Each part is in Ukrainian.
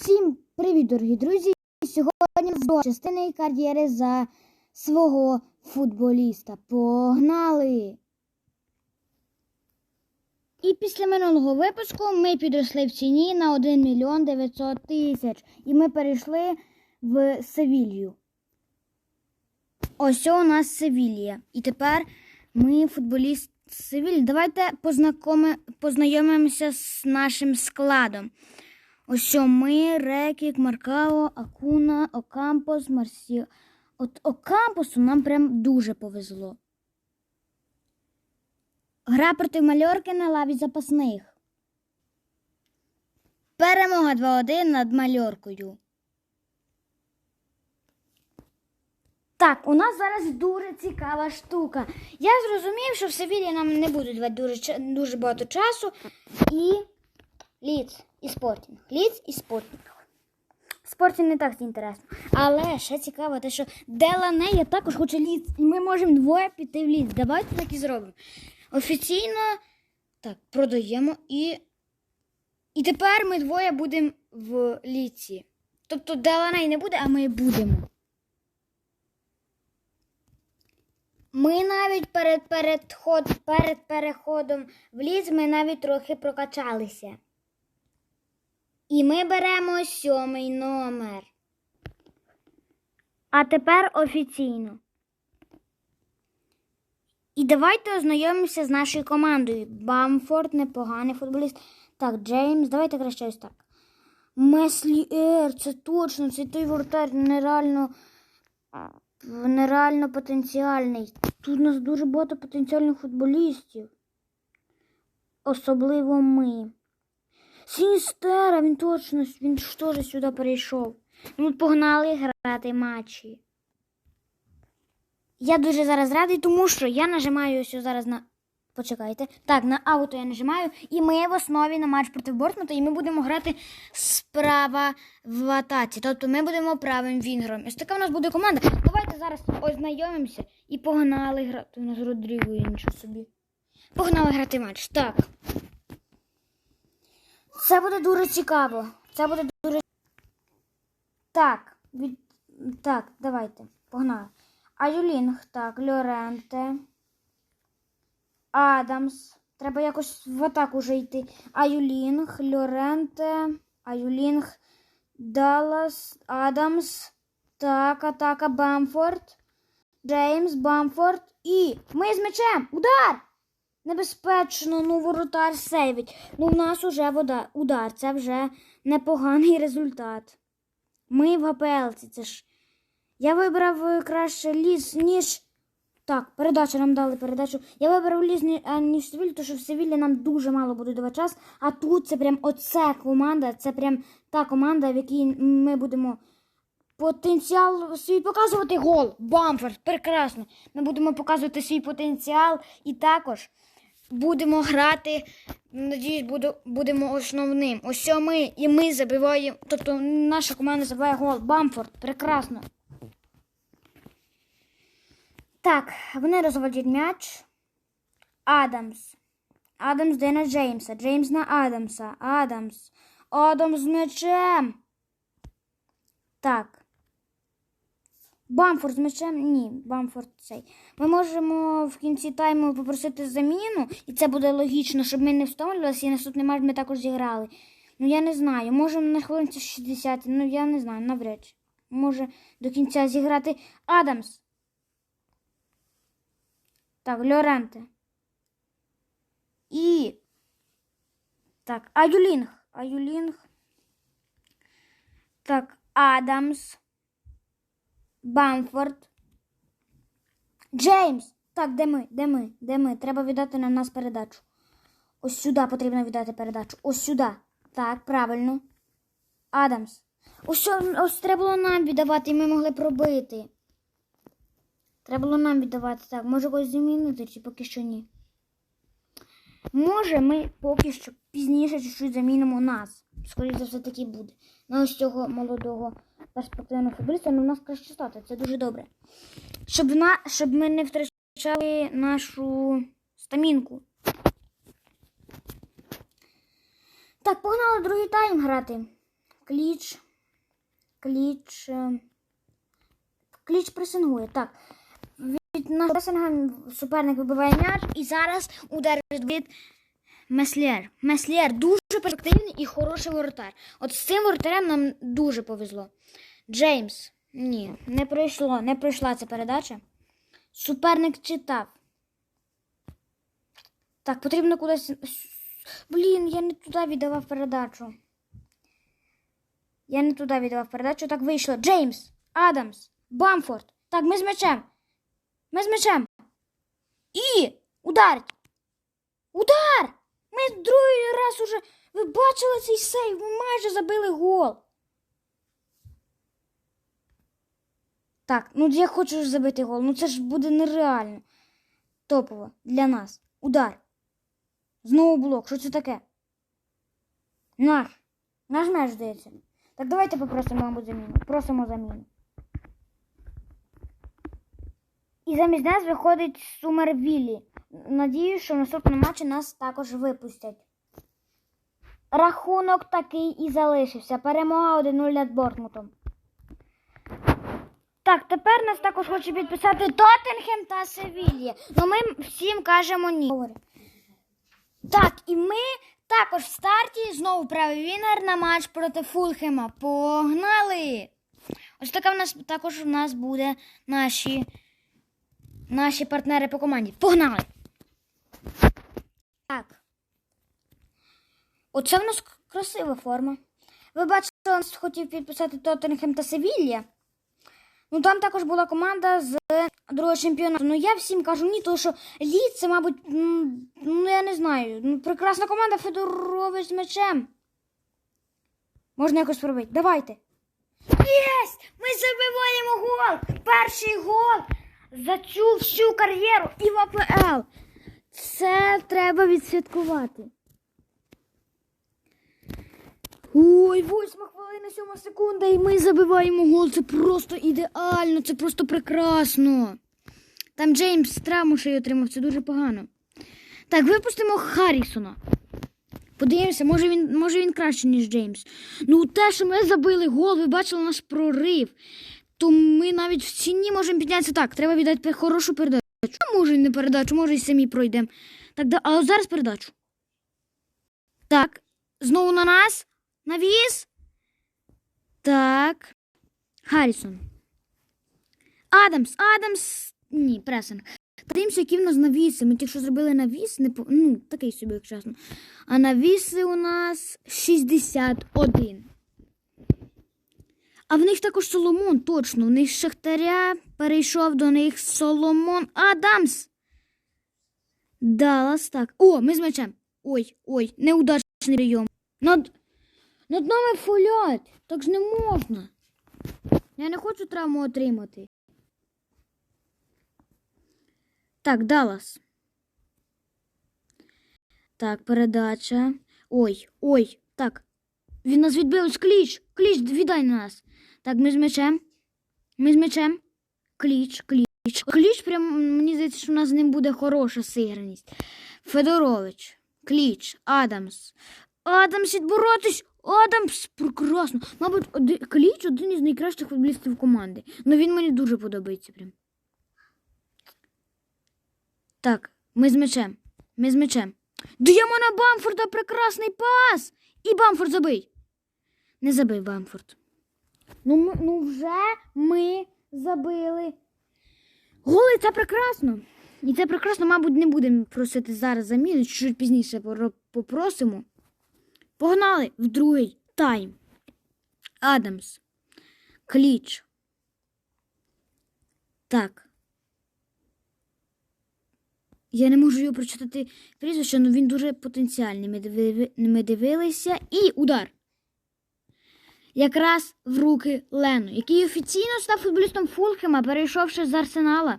Всім привіт, дорогі друзі! Сьогодні з частини кар'єри за свого футболіста. Погнали! І після минулого випуску ми підросли в ціні на 1 мільйон 900 тисяч. І ми перейшли в Севілью. Ось у нас Севілія. І тепер ми футболіст з Севілії. Давайте познайомимося з нашим складом. Ось ми, Рекік, Маркао, Акуна, Окампос, Марсі. От Окампосу нам прям дуже повезло. Гра проти Мальорки на лаві запасних. Перемога 2-1 над Мальоркою. Так, у нас зараз дуже цікава штука. Я зрозумів, що в Севілі нам не будуть давати дуже, дуже багато часу. І Ліц і спортінг. Ліц і спортінг. Спортінг не так інтересно. Але ще цікаво, те, що Деланея також хоче ліц. І ми можемо двоє піти в ліц. Давайте так і зробимо. Офіційно так, продаємо і. І тепер ми двоє будемо в ліці. Тобто Деланей не буде, а ми будемо. Ми навіть перед, передход, перед переходом в ліс ми навіть трохи прокачалися. І ми беремо сьомий номер. А тепер офіційно. І давайте ознайомимося з нашою командою. Бамфорд непоганий футболіст. Так, Джеймс, давайте краще ось так. Меслі Ер, це точно, це той воротар нереально, нереально потенціальний. Тут у нас дуже багато потенціальних футболістів. Особливо ми. Сіністера, він точно, він ж сюди перейшов. Ну, погнали грати матчі. Я дуже зараз радий, тому що я нажимаю ось зараз на. Почекайте. Так, на ауто я нажимаю, і ми в основі на матч проти Бортмута, і ми будемо грати справа в атаці. Тобто ми будемо правим вінгером. Ось така в нас буде команда. Давайте зараз ознайомимося і погнали грати. У нас Родріго нічого собі. Погнали грати матч. Так. Це буде дуже цікаво. Це буде дуже. Так, від... так, давайте. Погнали. Аюлінг, так, Льоренте. Адамс. Треба якось в атаку вже йти. Аюлінг, Льоренте, Аюлінг, Даллас, Адамс. Так, атака Бамфорд. Джеймс, Бамфорд. І ми з м'ячем. Удар! Небезпечно, ну воротар сейвить. Ну, в нас уже вода, удар. Це вже непоганий результат. Ми в ГПЛ, це ж. Я вибрав е, краще ліс, ніж. Так, передачу нам дали передачу. Я вибрав ліс, а, ніж Севіль, тому що в Севілі нам дуже мало буде давати час. А тут це прям оце команда, це прям та команда, в якій ми будемо потенціал свій показувати гол. Бамфорд, прекрасно. Ми будемо показувати свій потенціал і також будемо грати. Надіюсь, буду, будемо основним. Ось ми і ми забиваємо. Тобто наша команда забиває гол. Бамфорд, прекрасно. Так, вони розводять м'яч. Адамс. Адамс де на Джеймса. Джеймс на Адамса. Адамс. Адамс з м'ячем. Так. Бамфорд з м'ячем? Ні, Бамфорд цей. Ми можемо в кінці тайму попросити заміну, і це буде логічно, щоб ми не втомлювалися і наступний матч ми також зіграли. Ну я не знаю. Можемо на хвилинці 60, ну я не знаю, навряд. чи. Може до кінця зіграти Адамс. Так, Льоренте. І. Так, Аюлінг. Аюлінг. Так, Адамс. Бамфорд. Джеймс. Так, де ми? Де ми? Де ми? Треба віддати на нас передачу. Ось сюди потрібно віддати передачу. Ось сюди. Так, правильно. Адамс. Ось, ось треба було нам віддавати, і ми могли пробити. Треба було нам віддавати. Так, може когось замінити, чи поки що ні. Може, ми поки що пізніше чуть-чуть замінимо нас. Скоріше за все таки буде. На ось цього молодого перспективного футболіста, ну в нас краще стати, це дуже добре. Щоб, на, щоб ми не втрачали нашу стамінку. Так, погнали другий тайм грати. Кліч. Кліч. е, Кліч пресингує. Так. Від нашого пресинга суперник вибиває м'яч і зараз удар від Меслєр. Меслєр дуже перспективний і хороший воротар. От з цим воротарем нам дуже повезло. Джеймс. Ні, не пройшло, не пройшла ця передача. Суперник читав. Так, потрібно кудись. Блін, я не туди віддавав передачу. Я не туди віддавав передачу. Так вийшло. Джеймс, Адамс, Бамфорд. Так, ми з м'ячем. Ми з м'ячем. І ударить. Удар! Ми другий раз уже. Ви бачили цей сейв? Ми майже забили гол. Так, ну я хочу забити гол. Ну це ж буде нереально. Топово для нас. Удар. Знову блок. Що це таке? Наш. Наш м'яч здається. Так давайте попросимо, мабуть, заміну. Просимо заміну. І замість нас виходить Сумер Віллі. Надіюсь, що в наступному матчі нас також випустять. Рахунок такий і залишився. Перемога 1-0 над Бортмутом. Так, тепер нас також хоче підписати Тоттенхем та Севілья. Ну ми всім кажемо ні. Так, і ми також в старті знову правий вінер на матч проти Фулхема. Погнали! Ось така в нас також в нас буде наші, наші партнери по команді. Погнали! Так. Оце в нас красива форма. Ви бачили, нас хотів підписати Тоттенхем та Севілья. Ну там також була команда з другого чемпіонату. Ну я всім кажу ні, тому що Лід це, мабуть, ну я не знаю. Ну, прекрасна команда Федорович з м'ячем. Можна якось пробити. Давайте. Єсть! Ми забиваємо гол! Перший гол за цю всю кар'єру і в АПЛ. Це треба відсвяткувати. Ой, восьма хвилина, сьома секунда, і ми забиваємо гол. Це просто ідеально, це просто прекрасно. Там Джеймс травму ще й отримав, це дуже погано. Так, випустимо Харрісона. Подивимося, може він, може він краще, ніж Джеймс. Ну, те, що ми забили гол, ви бачили наш прорив. То ми навіть в ціні можемо піднятися так. Треба віддати хорошу передачу. Може й не передачу, може й самі пройдемо. Так, да, а зараз передачу. Так, знову на нас. Навіс. Так. Харрісон. Адамс. Адамс. Ні, пресинг. Дивимося, які в нас навіси. Ми тільки що зробили навіс, не по... ну, такий собі, як чесно. А навіси у нас 61. А в них також Соломон, точно. В них Шахтаря перейшов до них Соломон Адамс. Даллас, так. О, ми з м'ячем. Ой, ой, неудачний прийом. Над... Над нами фолять. Так ж не можна. Я не хочу травму отримати. Так, Даллас. Так, передача. Ой, ой, так. Він нас відбив. Кліч. Кліч, віддай на нас. Так, ми з м'ячем. Ми з м'ячем. Кліч, кліч. Кліч, прям, мені здається, що у нас з ним буде хороша сиграність. Федорович, Кліч, Адамс. Адамс відборотись! Адамс! Прекрасно! Мабуть, оди- Кліч один із найкращих футболістів команди. Ну він мені дуже подобається прям. Так, ми з м'ячем. Ми з м'ячем. Даємо на Бамфорда прекрасний пас! І Бамфорд забий. Не забив Бамфорд. Ну, ну вже ми забили. Голи це прекрасно. І це прекрасно, мабуть, не будемо просити зараз заміну, чуть пізніше попросимо. Погнали в другий тайм. Адамс. Кліч. Так. Я не можу його прочитати прізвище, але він дуже потенціальний. Ми дивилися. І удар. Якраз в руки Лену, який офіційно став футболістом Фулхема, перейшовши з Арсенала.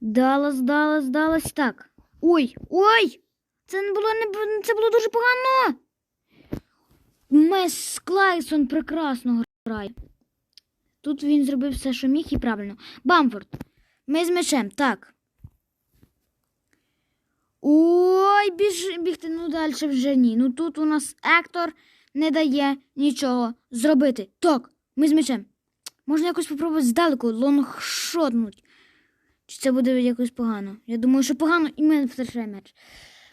Далас, Далас, Далас, так. Ой, ой! Це не було не це було дуже погано. Мес Клайсон прекрасно грає. Тут він зробив все, що міг, і правильно. Бамфорд. Ми з м'ячем, так. Ой, біж, бігти, ну далі вже ні. Ну тут у нас Ектор не дає нічого зробити. Так, ми з м'ячем. Можна якось спробувати здалеку лонгшотнуть. Чи це буде якось погано? Я думаю, що погано і ми втрачаємо м'яч.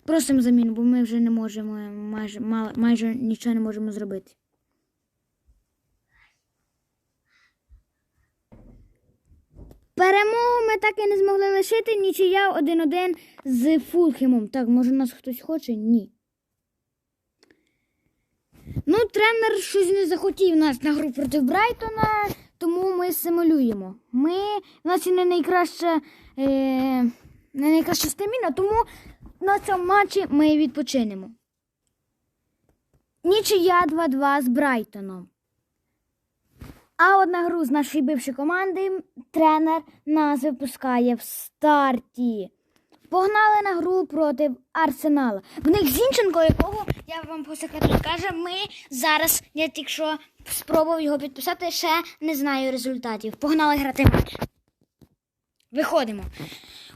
Просимо заміну, бо ми вже не можемо майже, мало- майже нічого не можемо зробити. Перемогу ми так і не змогли лишити. Нічия 1-1 з Фулхемом. Так, може нас хтось хоче? Ні. Ну, тренер щось не захотів нас на гру проти Брайтона, тому ми симулюємо. Ми, у нас і не найкраща, е, не найкраща стаміна, тому на цьому матчі ми відпочинемо. Нічия 2-2 з Брайтоном. А от на гру з нашої бившої команди тренер нас випускає в старті. Погнали на гру проти Арсенала. В них Зінченко, якого я вам по секрету скажу, ми зараз, я тільки що спробував його підписати, ще не знаю результатів. Погнали грати матч. Виходимо.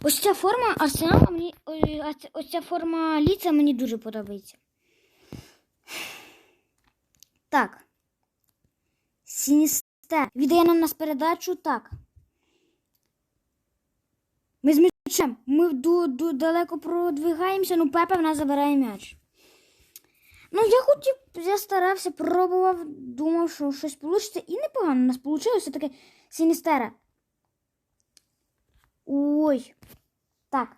Ось ця форма Арсенала мені. Ось ця форма ліца мені дуже подобається. Так. Сіністер. Віддає нам нас передачу. Так. Ми. Ми ду, ду, далеко продвигаємося, ну Пепе в нас забирає м'яч. Ну, я хотів, я старався, пробував, думав, що щось вийде. І непогано у нас вийшло все-таки Сіністера. Ой. Так.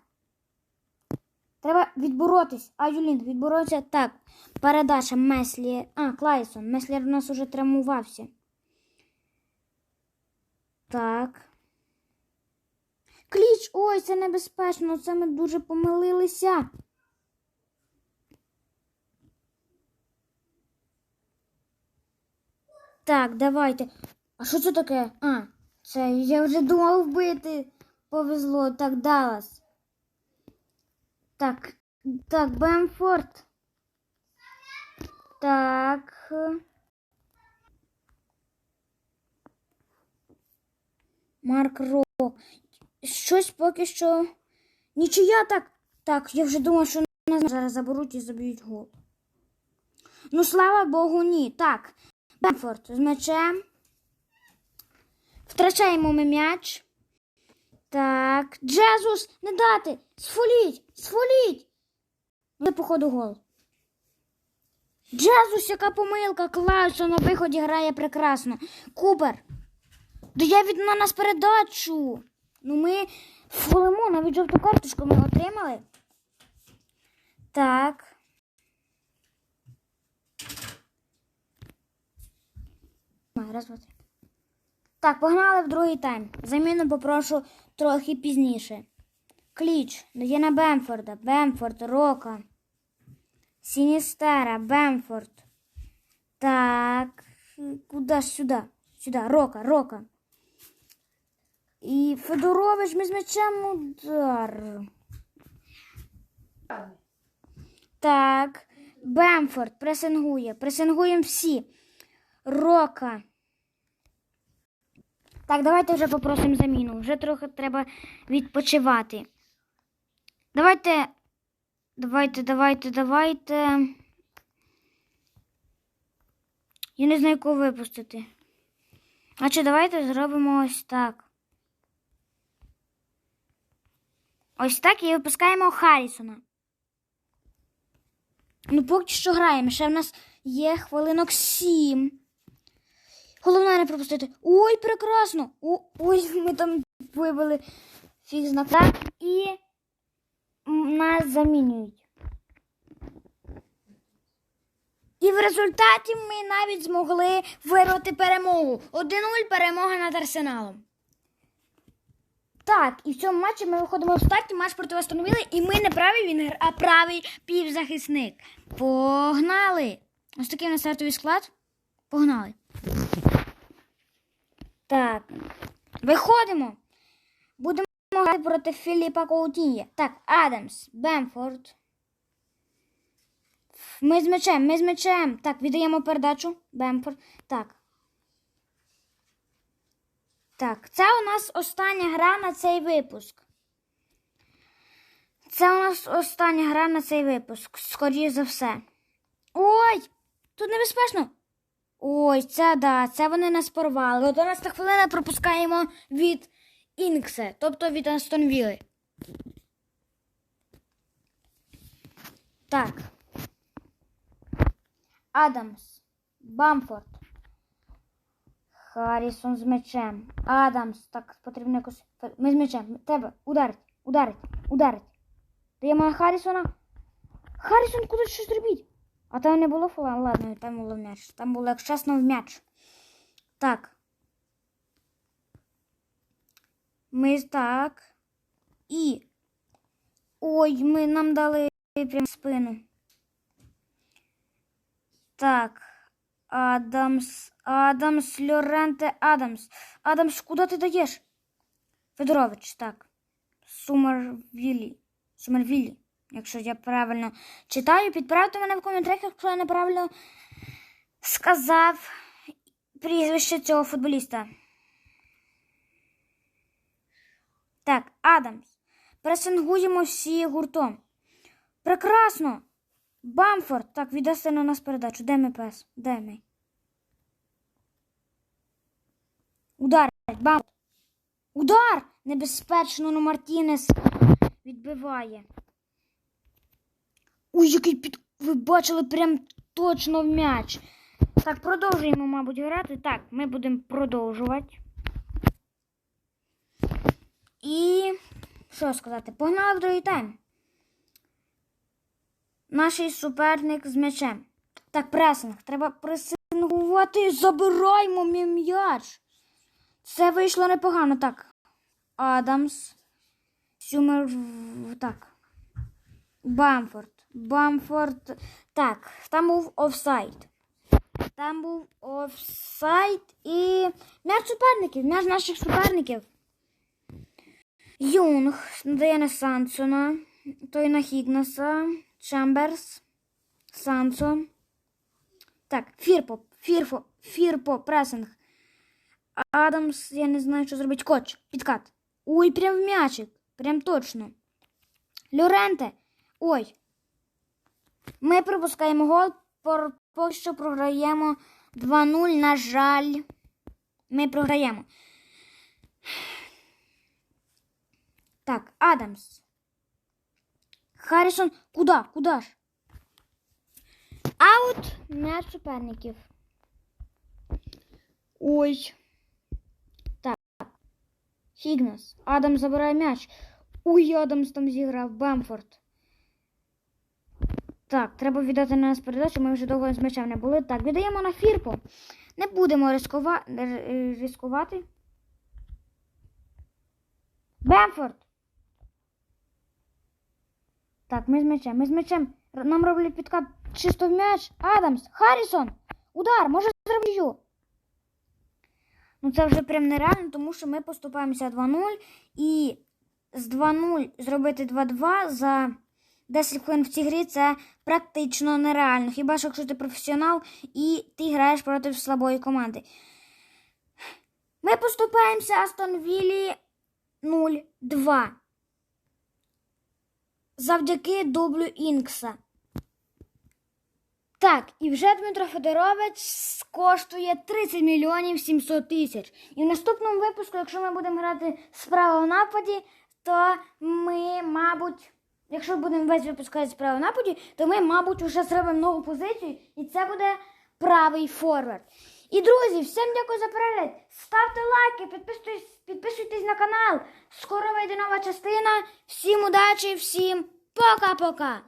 Треба відборотись. А, Юлін, відборотися. Так. Передача Меслі. А, Клайсон. Меслер у нас уже травмувався. Так. Кліч, ой, це небезпечно. Це ми дуже помилилися. Так, давайте. А що це таке? А, це я вже думав вбити. Повезло. Так, Даллас. Так, так, Бемфорд. Так. Марк Ро. Щось поки що. Нічия так. Так, я вже думав, що нас зараз заберуть і заб'ють гол. Ну, слава Богу, ні. Так. Бемфорд з м'ячем. Втрачаємо ми м'яч. Так. Джезус, не дати! Сфоліть! Сфоліть! Це, походу, гол. Джезус, яка помилка! Клаусон на виході грає прекрасно. Купер. Дає від на нас передачу. Ну, ми фолимо, навіть жовту карточку ми отримали. Так. Раз, два, три. Так, погнали в другий тайм. Заміну попрошу трохи пізніше. Кліч. Дає на Бемфорда. Бемфорд, Рока. Сіністера, Бемфорд. Так. Куда ж сюди? Сюди. Рока, Рока. І Федорович ми з м'ячем удар. Так. Бемфорд пресингує. Пресингуємо всі. Рока. Так, давайте вже попросимо заміну. Вже трохи треба відпочивати. Давайте. Давайте, давайте, давайте. Я не знаю, кого випустити. Значить, давайте зробимо ось так. Ось так і випускаємо Харрісона. Ну, поки що граємо. Ще в нас є хвилинок сім. Головне не пропустити. Ой, прекрасно! О, ой, ми там вибили фіг знак. Так, і нас замінюють. І в результаті ми навіть змогли вирвати перемогу. 1-0 перемога над Арсеналом. Так, і в цьому матчі ми виходимо в старті, матч проти Астон Вілли, і ми не правий вінгер, а правий півзахисник. Погнали! Ось такий у нас стартовий склад. Погнали. Так. Виходимо. Будемо грати проти Філіпа Коутін'я. Так, Адамс, Бемфорд. Ми з м'ячем, ми з м'ячем. Так, віддаємо передачу. Бемфорд. Так. Так, це у нас остання гра на цей випуск. Це у нас остання гра на цей випуск, скоріше за все. Ой! Тут небезпечно. Ой, це да, це вони нас порвали. 11 хвилина пропускаємо від Інксе, тобто від Астон Вілли. Так. Адамс. Бамфорд. Харрісон з мечем. Адамс. Так, потрібно якось. Ми з мечем. Тебе. Ударить. Ударить. Ударить. Даємо Харрісона. Харрісон куди щось робіть. А там не було фола? Ладно, там було м'яч. Там було, як чесно, в м'яч. Так. Ми так. І. Ой, ми нам дали прям спину. Так. Адамс. Адамс, Лоренте, Адамс. Адамс, куди ти даєш? Федорович, так. Сумервілі. Сумервілі. Якщо я правильно читаю, підправте мене в коментарях, якщо я неправильно сказав прізвище цього футболіста. Так, Адамс. Пресингуємо всі гуртом. Прекрасно! Бамфорд. Так, віддасте на нас передачу. Де ми пес? Де ми? Удар. Бамфорд. Удар! Небезпечно, ну Мартінес відбиває. Ой, який під. Ви бачили прям точно в м'яч. Так, продовжуємо, мабуть, грати. Так, ми будемо продовжувати. І що сказати? Погнали в другий тайм. Наш суперник з м'ячем. Так, пресинг. Треба пресингувати. Забираємо мій м'яч. Це вийшло непогано. Так. Адамс. Сюмер. Так. Бамфорд. Бамфорд. Так, там був офсайд. Там був офсайд і м'яч суперників, м'яч наших суперників. Юнг надає на Сансона, той на Хігнаса, Чемберс, Сансо. Так, Фірпо, Фірфо, Фірпо, пресинг. Адамс, я не знаю, що зробити. Коч, підкат. Ой, прям в м'ячик. Прям точно. Лоренте. Ой. Ми пропускаємо гол, поки що програємо 2-0. На жаль, ми програємо. Так, Адамс. Харрісон, куди? Куди ж? Аут м'яч суперників. Ой. Так. Хігнес. Адам забирає м'яч. Ой, Адамс там зіграв. Бамфорд. Так, треба віддати на нас передачу, ми вже довго з м'ячем не були. Так, віддаємо на фірпу. Не будемо рискува... р- Бемфорд! Так, ми з м'ячем, ми з м'ячем. Нам роблять підкат чисто в м'яч. Адамс, Харрісон! Удар! Може зроблю. Ну це вже прям нереально, тому що ми поступаємося 2-0 і з 2-0 зробити 2-2 за 10 хвилин в цій грі це практично нереально. Хіба що якщо ти професіонал і ти граєш проти слабої команди. Ми поступаємося Астон Віллі 0-2. Завдяки дублю Інкса. Так, і вже Дмитро Федорович коштує 30 мільйонів 700 тисяч. І в наступному випуску, якщо ми будемо грати справа в нападі, то ми, мабуть, якщо будемо весь випускати справа в нападі, то ми, мабуть, вже зробимо нову позицію, і це буде правий форвард. І друзі, всім дякую за перегляд. Ставте лайки, підписуйтесь, підписуйтесь на канал. Скоро вийде нова частина. Всім удачі, всім пока-пока!